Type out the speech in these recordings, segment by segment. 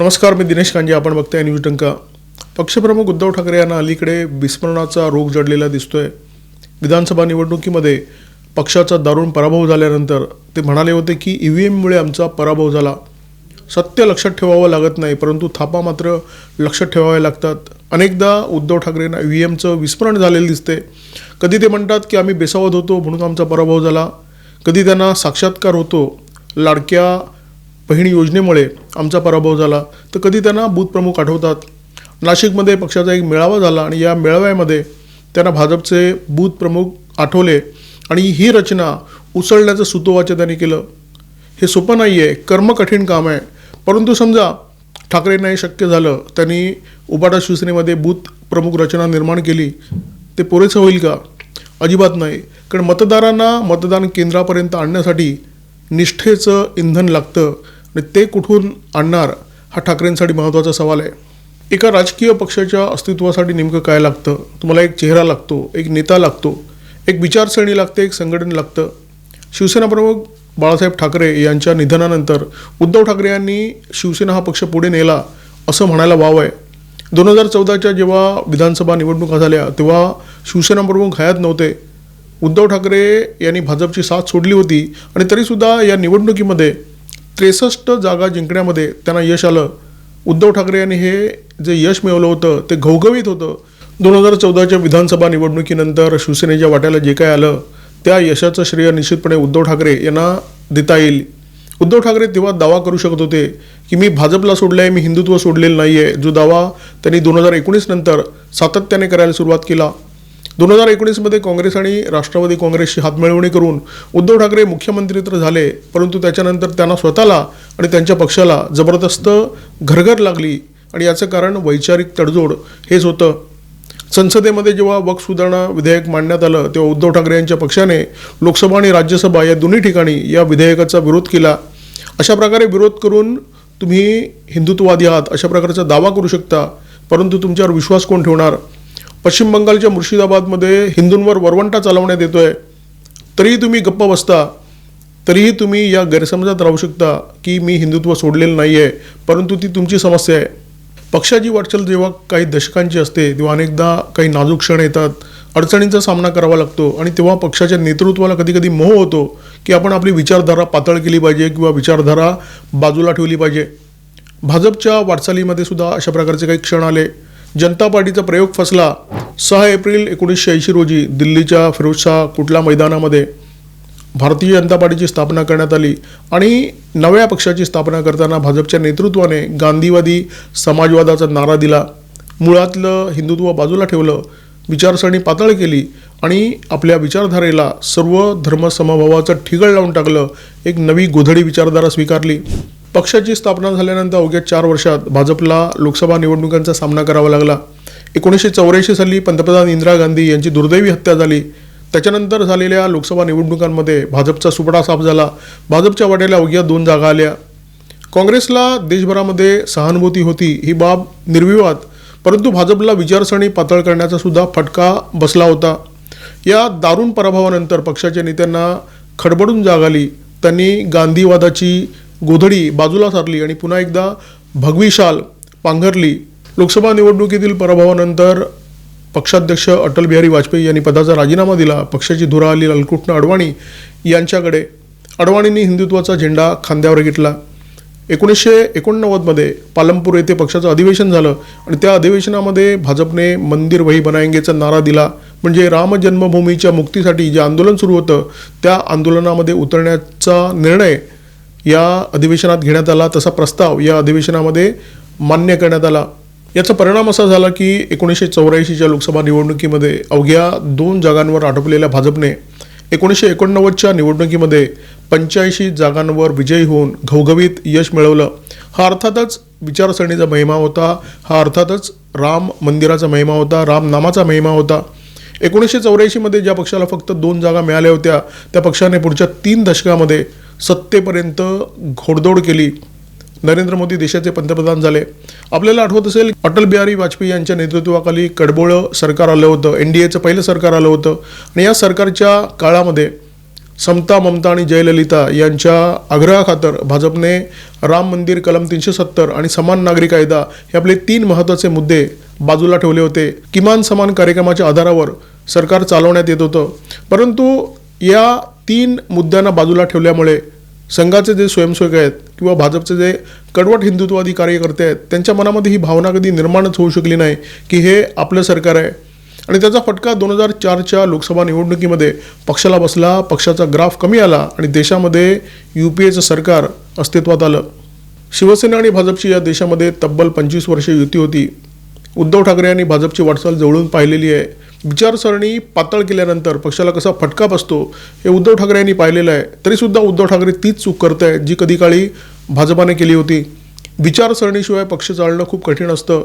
नमस्कार मी दिनेश कांजे. आपण बघताय न्यूज टंका पक्षप्रमुख उद्धव ठाकरे यांना अलीकडे विस्मरणाचा रोग जडलेला दिसतोय. विधानसभा निवडणुकीमध्ये पक्षाचा दारुण पराभव झाल्यानंतर ते म्हणाले होते की ई व्ही एममुळे आमचा पराभव झाला. सत्य लक्षात ठेवावं लागत नाही परंतु थापा मात्र लक्षात ठेवावे लागतात. अनेकदा उद्धव ठाकरेंना ई व्ही एमचं विस्मरण झालेलं दिसते कधी ते म्हणतात की आम्ही बेसावत होतो म्हणून आमचा पराभव झाला. कधी त्यांना साक्षात्कार होतो. लाडक्या बहिणी योजनेमुळे आमचा पराभव झाला. तर कधी त्यांना बूथ प्रमुख आठवतात? नाशिकमध्ये पक्षाचा एक मेळावा झाला आणि या मेळाव्यामध्ये त्यांना भाजपचे बूथ प्रमुख आठवले आणि ही रचना उसळण्याचं सुतोवाच त्यांनी केलं. हे सोपं नाही आहे कर्म कठीण काम आहे. परंतु समजा ठाकरेंना हे शक्य झालं त्यांनी उबाटा शिवसेनेमध्ये बूथ प्रमुख रचना निर्माण केली ते पुरेसं होईल का? अजिबात नाही. कारण मतदारांना मतदान केंद्रापर्यंत आणण्यासाठी निष्ठेचं इंधन लागतं. आणि ते कुठून आणणार हा ठाकरेंसाठी महत्त्वाचा सवाल आहे. एका राजकीय पक्षाच्या अस्तित्वासाठी नेमकं काय लागतं? तुम्हाला एक चेहरा लागतो एक नेता लागतो एक विचारसरणी लागते एक संघटन लागतं. शिवसेना प्रमुख बाळासाहेब ठाकरे यांच्या निधनानंतर उद्धव ठाकरे यांनी शिवसेना हा पक्ष पुढे नेला असं म्हणायला वाव आहे. दोन हजार चौदाच्या जेव्हा विधानसभा निवडणुका झाल्या तेव्हा शिवसेना प्रमुख हयात नव्हते. उद्धव ठाकरे यांनी भाजपची साथ सोडली होती आणि तरीसुद्धा या निवडणुकीमध्ये त्रेसष्ट जागा जिंकण्यामध्ये त्यांना यश आलं. उद्धव ठाकरे यांनी हे जे यश मिळवलं होतं ते घवघवीत होतं. दोन हजार चौदाच्या विधानसभा निवडणुकीनंतर शिवसेनेच्या वाट्याला जे काय आलं त्या यशाचं श्रेय निश्चितपणे उद्धव ठाकरे यांना देता येईल. उद्धव ठाकरे तेव्हा दावा करू शकत होते की मी भाजपला सोडलं आहे मी हिंदुत्व सोडलेलं नाही आहे जो दावा त्यांनी दोन हजार एकोणीस नंतर सातत्याने करायला सुरुवात केला दोन हजार एकोणीसमध्ये काँग्रेस आणि राष्ट्रवादी काँग्रेसची हातमिळवणी करून उद्धव ठाकरे मुख्यमंत्री तर झाले परंतु त्याच्यानंतर त्यांना स्वतःला आणि त्यांच्या पक्षाला जबरदस्त घरघर लागली आणि याचं कारण वैचारिक तडजोड हेच होतं. संसदेमध्ये जेव्हा वक्फ सुधारणा विधेयक मांडण्यात आलं तेव्हा उद्धव ठाकरे यांच्या पक्षाने लोकसभा आणि राज्यसभा या दोन्ही ठिकाणी या विधेयकाचा विरोध केला. अशा प्रकारे विरोध करून तुम्ही हिंदुत्ववादी आहात अशा प्रकारचा दावा करू शकता परंतु तुमच्यावर विश्वास कोण ठेवणार? पश्चिम बंगालच्या मुर्शिदाबादमध्ये हिंदूंवर वरवंटा चालवण्यात येतोय. तरीही तुम्ही गप्प बसता. तरीही तुम्ही या गैरसमजात राहू शकता की मी हिंदुत्व सोडलेलं नाही आहे परंतु ती तुमची समस्या आहे. पक्षाची वाटचाल जेव्हा काही दशकांची असते तेव्हा अनेकदा काही नाजूक क्षण येतात. अडचणींचा सामना करावा लागतो आणि तेव्हा पक्षाच्या नेतृत्वाला कधी कधी मोह होतो की आपण आपली विचारधारा पातळ केली पाहिजे किंवा विचारधारा बाजूला ठेवली पाहिजे. भाजपच्या वाटचालीमध्ये सुद्धा अशा प्रकारचे काही क्षण आले. जनता पार्टीचा प्रयोग फसला. सहा एप्रिल एकोणीसशे ऐंशी रोजी दिल्लीच्या फिरोजशाह कुटला मैदानामध्ये? भारतीय जनता पार्टीची स्थापना करण्यात आली आणि नव्या पक्षाची स्थापना करताना भाजपच्या नेतृत्वाने गांधीवादी समाजवादाचा नारा दिला. मुळातलं हिंदुत्व बाजूला ठेवलं विचारसरणी पातळ केली आणि आपल्या विचारधारेला सर्व धर्मसमभावाचं ठिगळ लावून टाकलं एक नवी गोधडी विचारधारा स्वीकारली. पक्षाची स्थापना झाल्यानंतर अवघ्या चार वर्षात भाजपला लोकसभा निवडणुकांचा सामना करावा लागला. एकोणीसशे चौऱ्याऐंशी साली पंतप्रधान इंदिरा गांधी यांची दुर्दैवी हत्या झाली. त्याच्यानंतर झालेल्या लोकसभा निवडणुकांमध्ये भाजपचा सुपडा साफ झाला. भाजपच्या वाट्याला अवघ्या दोन जागा आल्या. काँग्रेसला देशभरामध्ये सहानुभूती होती ही बाब निर्विवाद परंतु भाजपला विचारसरणी पातळ करण्याचा सुद्धा फटका बसला होता. या दारुण पराभवानंतर पक्षाच्या नेत्यांना खडबडून जाग आली. त्यांनी गांधीवादाची गोधडी बाजूला सारली आणि पुन्हा एकदा भगवी शाल पांघरली. लोकसभा निवडणुकीतील पराभवानंतर पक्षाध्यक्ष अटल बिहारी वाजपेयी यांनी पदाचा राजीनामा दिला. पक्षाची धुरा आली लालकृष्ण अडवाणी यांच्याकडे अडवाणींनी हिंदुत्वाचा झेंडा खांद्यावर घेतला. एकोणीसशे एकोणनव्वदमध्ये पालमपूर येथे पक्षाचं अधिवेशन झालं आणि त्या अधिवेशनामध्ये भाजपने मंदिर वही बनायंगेचा नारा दिला. म्हणजे राम जन्मभूमीच्या मुक्तीसाठी जे आंदोलन सुरू होतं त्या आंदोलनामध्ये उतरण्याचा निर्णय या अधिवेशनात घेण्यात आला तसा प्रस्ताव या अधिवेशनामध्ये मान्य करण्यात आला. याचा परिणाम असा झाला की एकोणीसशे चौऱ्याऐंशीच्या लोकसभा निवडणुकीमध्ये अवघ्या दोन जागांवर आटोपलेल्या भाजपने एकोणीसशे एकोणनव्वदच्या निवडणुकीमध्ये पंच्याऐंशी जागांवर विजयी होऊन घवघवीत यश मिळवलं. हा अर्थातच विचारसरणीचा महिमा होता हा अर्थातच राम मंदिराचा महिमा होता राम नामाचा महिमा होता. एकोणीसशे चौऱ्याऐंशीमध्ये ज्या पक्षाला फक्त दोन जागा मिळाल्या होत्या त्या पक्षाने पुढच्या तीन दशकामध्ये सत्तेपर्यंत घोडदौड केली. नरेंद्र मोदी देशाचे पंतप्रधान झाले. आपल्याला आठवत असेल अटल बिहारी वाजपेयी यांच्या नेतृत्वाखाली कडबोळं सरकार आलं होतं. एन डी एचं पहिलं सरकार आलं होतं. आणि या सरकारच्या काळामध्ये समता ममता आणि जयललिता यांच्या आग्रहाखातर भाजपने राम मंदिर कलम तीनशे सत्तर आणि समान नागरी कायदा हे आपले तीन महत्त्वाचे मुद्दे बाजूला ठेवले होते. किमान समान कार्यक्रमाच्या आधारावर सरकार चालवण्यात येत होतं. परंतु या तीन मुद्द्यांना बाजूला ठेवल्यामुळे संघाचे जे स्वयंसेवक आहेत किंवा भाजपचे जे कडवट हिंदुत्ववादी कार्यकर्ते आहेत त्यांच्या मनामध्ये ही भावना कधी निर्माणच होऊ शकली नाही की हे आपलं सरकार आहे. आणि त्याचा फटका दोन हजार चारच्या लोकसभा निवडणुकीमध्ये पक्षाला बसला पक्षाचा ग्राफ कमी आला आणि देशामध्ये यू पी एचं सरकार अस्तित्वात आलं. शिवसेना आणि भाजपची या देशामध्ये तब्बल पंचवीस वर्षे युती होती. उद्धव ठाकरे यांनी भाजपची वाटचाल जवळून पाहिलेली आहे. विचारसरणी पातळ केल्यानंतर पक्षाला कसा फटका बसतो हे उद्धव ठाकरे यांनी पाहिलेलं आहे. तरीसुद्धा उद्धव ठाकरे तीच चूक करत आहे जी कधी काळी भाजपाने केली होती. विचारसरणीशिवाय पक्ष चालणं खूप कठीण असतं.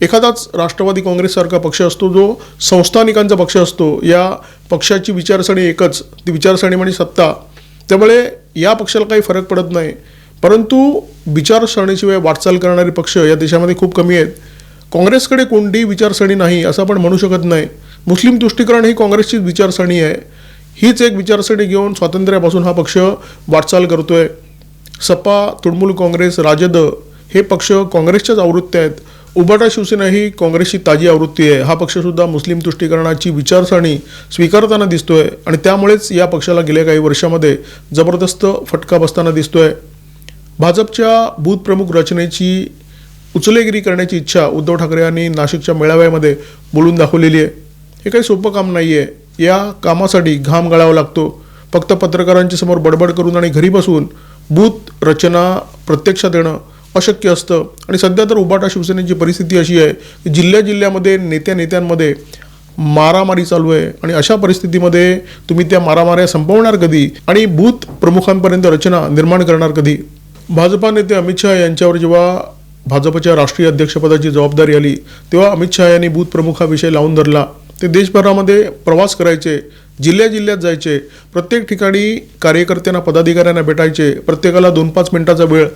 एखादाच राष्ट्रवादी काँग्रेससारखा पक्ष असतो जो संस्थानिकांचा पक्ष असतो. या पक्षाची विचारसरणी एकच ती विचारसरणी म्हणजे सत्ता. त्यामुळे या पक्षाला काही फरक पडत नाही. परंतु विचारसरणीशिवाय वाटचाल करणारे पक्ष या देशामध्ये खूप कमी आहेत. काँग्रेसकडे कोणतीही विचारसरणी नाही असं आपण म्हणू शकत नाही. मुस्लिम तुष्टीकरण ही काँग्रेसचीच विचारसरणी आहे. हीच एक विचारसरणी घेऊन स्वातंत्र्यापासून हा पक्ष वाटचाल करतोय. सपा तृणमूल काँग्रेस राजद हे पक्ष काँग्रेसच्याच आवृत्त्या आहेत. उबाटा शिवसेना ही काँग्रेसची ताजी आवृत्ती आहे. हा पक्षसुद्धा मुस्लिम तुष्टीकरणाची विचारसरणी स्वीकारताना दिसतोय आणि त्यामुळेच या पक्षाला गेल्या काही वर्षामध्ये जबरदस्त फटका बसताना दिसतोय. भाजपच्या बूथप्रमुख रचनेची उचलेगिरी करण्याची इच्छा उद्धव ठाकरे यांनी नाशिकच्या मेळाव्यामध्ये बोलून दाखवलेली आहे. हे काही सोपं काम नाही आहे या कामासाठी घाम गाळावा लागतो. फक्त पत्रकारांच्या समोर बडबड करून आणि घरी बसून बूथ रचना प्रत्यक्षात येणं अशक्य असतं. आणि सध्या तर उबाटा शिवसेनेची परिस्थिती अशी आहे की जिल्ह्या जिल्ह्यामध्ये नेत्या नेत्यांमध्ये मारामारी चालू आहे. आणि अशा परिस्थितीमध्ये तुम्ही त्या मारामाऱ्या संपवणार कधी? आणि बूथ प्रमुखांपर्यंत रचना निर्माण करणार कधी? भाजपा नेते अमित शहा यांच्यावर जेव्हा भाजपच्या राष्ट्रीय अध्यक्षपदाची जबाबदारी आली तेव्हा अमित शहा यांनी बूथ प्रमुख हा विषय लावून धरला. ते देशभरामध्ये प्रवास करायचे जिल्ह्या जिल्ह्यात जायचे प्रत्येक ठिकाणी कार्यकर्त्यांना पदाधिकाऱ्यांना भेटायचे प्रत्येकाला दोन पाच मिनिटाचा वेळ.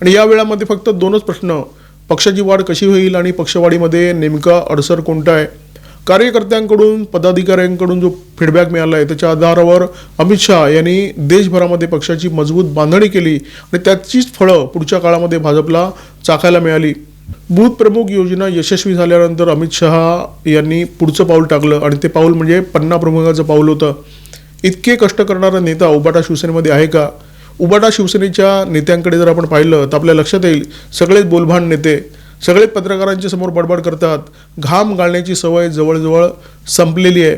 आणि या वेळामध्ये फक्त दोनच प्रश्न पक्षाची वाढ कशी होईल आणि पक्षवाढीमध्ये नेमका अडसर कोणता आहे? कार्यकर्त्यांकडून पदाधिकाऱ्यांकडून जो फीडबॅक मिळाला आहे त्याच्या आधारावर अमित शहा यांनी देशभरामध्ये पक्षाची मजबूत बांधणी केली आणि त्याचीच फळं पुढच्या काळामध्ये भाजपला चाखायला मिळाली. प्रमुख योजना यशस्वी झाल्यानंतर अमित शहा यांनी पुढचं पाऊल टाकलं. आणि ते पाऊल म्हणजे पन्ना प्रमुखाचं पाऊल होतं. इतके कष्ट करणारा नेता उबाटा शिवसेनेमध्ये आहे का? उबाटा शिवसेनेच्या नेत्यांकडे जर आपण पाहिलं तर आपल्या लक्षात येईल सगळेच बोलभान नेते सगळे पत्रकारांच्या समोर बडबड करतात. घाम गाळण्याची सवय जवळजवळ संपलेली आहे.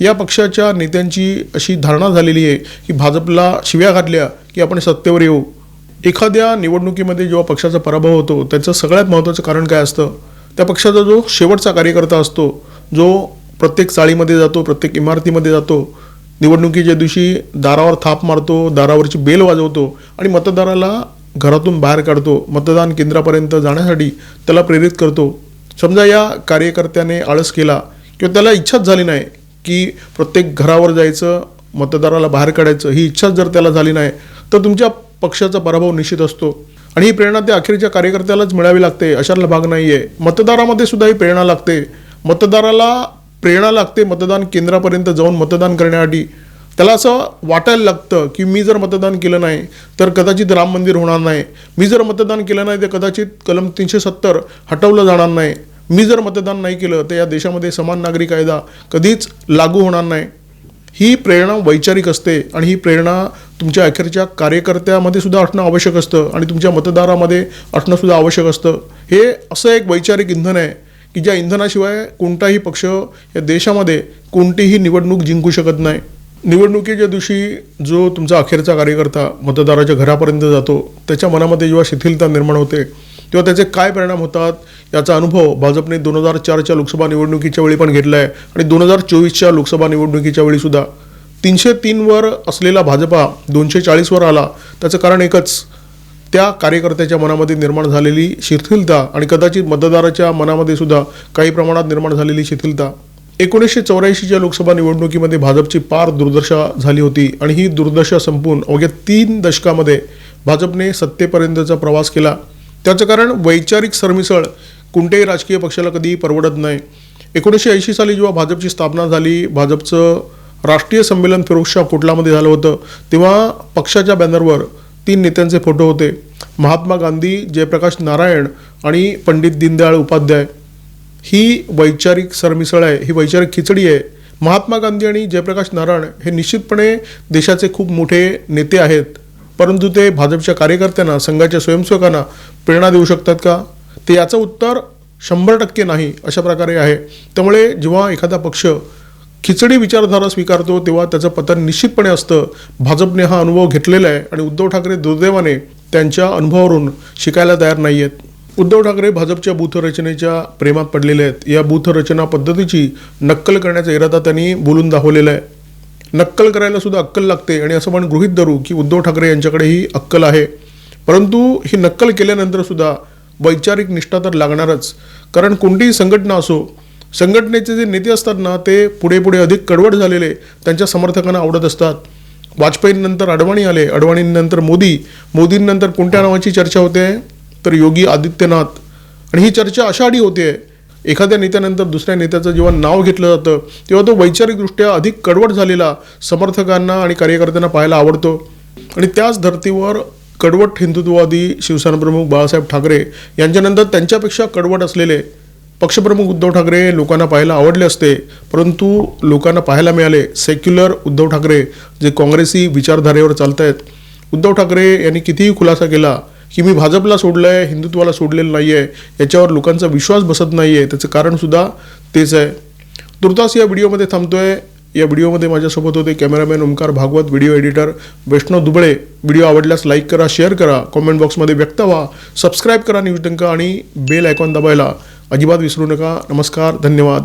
या पक्षाच्या नेत्यांची अशी धारणा झालेली आहे की भाजपला शिव्या घातल्या की आपण सत्तेवर येऊ. एखाद्या निवडणुकीमध्ये जेव्हा पक्षाचा पराभव होतो त्याचं सगळ्यात महत्त्वाचं कारण काय असतं? त्या पक्षाचा जो शेवटचा कार्यकर्ता असतो जो प्रत्येक चाळीमध्ये जातो प्रत्येक इमारतीमध्ये जातो निवडणुकीच्या दिवशी दारावर थाप मारतो दारावरची बेल वाजवतो आणि मतदाराला घरातून बाहेर काढतो मतदान केंद्रापर्यंत जाण्यासाठी त्याला प्रेरित करतो. समजा या कार्यकर्त्याने आळस केला किंवा त्याला इच्छाच झाली नाही की प्रत्येक घरावर जायचं मतदाराला बाहेर काढायचं ही इच्छाच जर त्याला झाली नाही तर तुमच्या पक्षाचा पराभव निश्चित असतो. आणि ही प्रेरणा त्या अखेरच्या कार्यकर्त्यालाच मिळावी लागते अशाला भाग नाही आहे मतदारामध्ये सुद्धा ही प्रेरणा लागते. मतदाराला प्रेरणा लागते मतदान केंद्रापर्यंत जाऊन मतदान करण्यासाठी त्याला असं वाटायला लागतं की मी जर मतदान केलं नाही तर कदाचित राम मंदिर होणार नाही. मी जर मतदान केलं नाही तर कदाचित कलम तीनशे सत्तर हटवलं जाणार नाही. मी जर मतदान नाही केलं तर या देशामध्ये समान नागरी कायदा कधीच लागू होणार नाही. ही प्रेरणा वैचारिक असते आणि ही प्रेरणा तुमच्या अखेरच्या कार्यकर्त्यामध्ये सुद्धा असणं आवश्यक असतं आणि तुमच्या मतदारामध्ये असणं सुद्धा आवश्यक असतं. हे असं एक वैचारिक इंधन आहे की ज्या इंधनाशिवाय कोणताही पक्ष या देशामध्ये कोणतीही निवडणूक जिंकू शकत नाही. निवडणुकीच्या दिवशी जो तुमचा अखेरचा कार्यकर्ता मतदाराच्या घरापर्यंत जातो त्याच्या मनामध्ये जेव्हा शिथिलता निर्माण होते तेव्हा त्याचे काय परिणाम होतात याचा अनुभव भाजपने दोन हजार चारच्या लोकसभा निवडणुकीच्या वेळी पण घेतला आहे आणि दोन हजार चोवीसच्या लोकसभा निवडणुकीच्या वेळीसुद्धा तीनशे तीनवर असलेला भाजपा दोनशे चाळीसवर आला त्याचं कारण एकच. त्या कार्यकर्त्याच्या मनामध्ये निर्माण झालेली शिथिलता आणि कदाचित मतदाराच्या मनामध्ये सुद्धा काही प्रमाणात निर्माण झालेली शिथिलता. एकोणीसशे चौऱ्याऐंशीच्या लोकसभा निवडणुकीमध्ये भाजपची पार दुर्दशा झाली होती आणि ही दुर्दशा संपून अवघ्या तीन दशकामध्ये भाजपने सत्तेपर्यंतचा प्रवास केला. त्याचं कारण वैचारिक सरमिसळ. कोणत्याही राजकीय पक्षाला कधी परवडत नाही. एकोणीसशे ऐंशी साली जेव्हा भाजपची स्थापना झाली भाजपचं राष्ट्रीय संमेलन फिरोजशाह कोटलामध्ये झालं होतं तेव्हा पक्षाच्या बॅनरवर तीन नेत्यांचे फोटो होते. महात्मा गांधी जयप्रकाश नारायण आणि पंडित दीनदयाळ उपाध्याय. ही वैचारिक सरमिसळ आहे ही वैचारिक खिचडी आहे. महात्मा गांधी आणि जयप्रकाश नारायण हे निश्चितपणे देशाचे खूप मोठे नेते आहेत. परंतु ते भाजपच्या कार्यकर्त्यांना संघाच्या स्वयंसेवकांना प्रेरणा देऊ शकतात का? ते याचं उत्तर शंभर टक्के नाही अशा प्रकारे आहे. त्यामुळे जेव्हा एखादा पक्ष खिचडी विचारधारा स्वीकारतो तेव्हा त्याचं पतन निश्चितपणे असतं. भाजपने हा अनुभव घेतलेला आहे आणि उद्धव ठाकरे दुर्दैवाने त्यांच्या अनुभवावरून शिकायला तयार नाही आहेत. उद्धव ठाकरे भाजपच्या बूथरचनेच्या प्रेमात पडलेले आहेत. या बूथ रचना पद्धतीची नक्कल करण्याचा इरादा त्यांनी बोलून दाखवलेला आहे. नक्कल करायला सुद्धा अक्कल लागते. आणि असं आपण गृहित धरू की उद्धव ठाकरे यांच्याकडे ही अक्कल आहे. परंतु ही नक्कल केल्यानंतर सुद्धा वैचारिक निष्ठा तर लागणारच. कारण कोणतीही संघटना असो संघटनेचे जे नेते असतात ना ते पुढे पुढे अधिक कडवट झालेले त्यांच्या समर्थकांना आवडत असतात. वाजपेयींनंतर अडवाणी आले. अडवाणींनंतर मोदी. मोदींनंतर कोणत्या नावाची चर्चा होते? तर योगी आदित्यनाथ. आणि ही चर्चा अशा आडी होते एखाद्या नेत्यानंतर दुसऱ्या नेत्याचं जेव्हा नाव घेतलं जातं तेव्हा तो वैचारिकदृष्ट्या अधिक कडवट झालेला समर्थकांना आणि कार्यकर्त्यांना पाहायला आवडतो. आणि त्याच धर्तीवर कडवट हिंदुत्ववादी शिवसेनाप्रमुख बाळासाहेब ठाकरे यांच्यानंतर त्यांच्यापेक्षा कडवट असलेले पक्षप्रमुख उद्धव ठाकरे लोकांना पाहायला आवडले असते. परंतु लोकांना पाहायला मिळाले सेक्युलर उद्धव ठाकरे जे काँग्रेसी विचारधारेवर चालत आहेत उद्धव ठाकरे यांनी कितीही खुलासा केला की मी भाजपला सोडलं आहे हिंदुत्वाला सोडलेलं नाही आहे याच्यावर लोकांचा विश्वास बसत नाही आहे त्याचं कारणसुद्धा तेच आहे. तुर्तास या व्हिडिओमध्ये थांबतोय. या व्हिडिओमध्ये माझ्यासोबत होते cameraman Omkar Bhagwat video editor Vaishnav Dubale. Video आवडल्यास लाईक करा शेअर करा कॉमेंट बॉक्समध्ये व्यक्त व्हा सबस्क्राईब करा न्यूज डंका आणि बेल आयकॉन दाबायला अजिबात विसरू नका. नमस्कार धन्यवाद.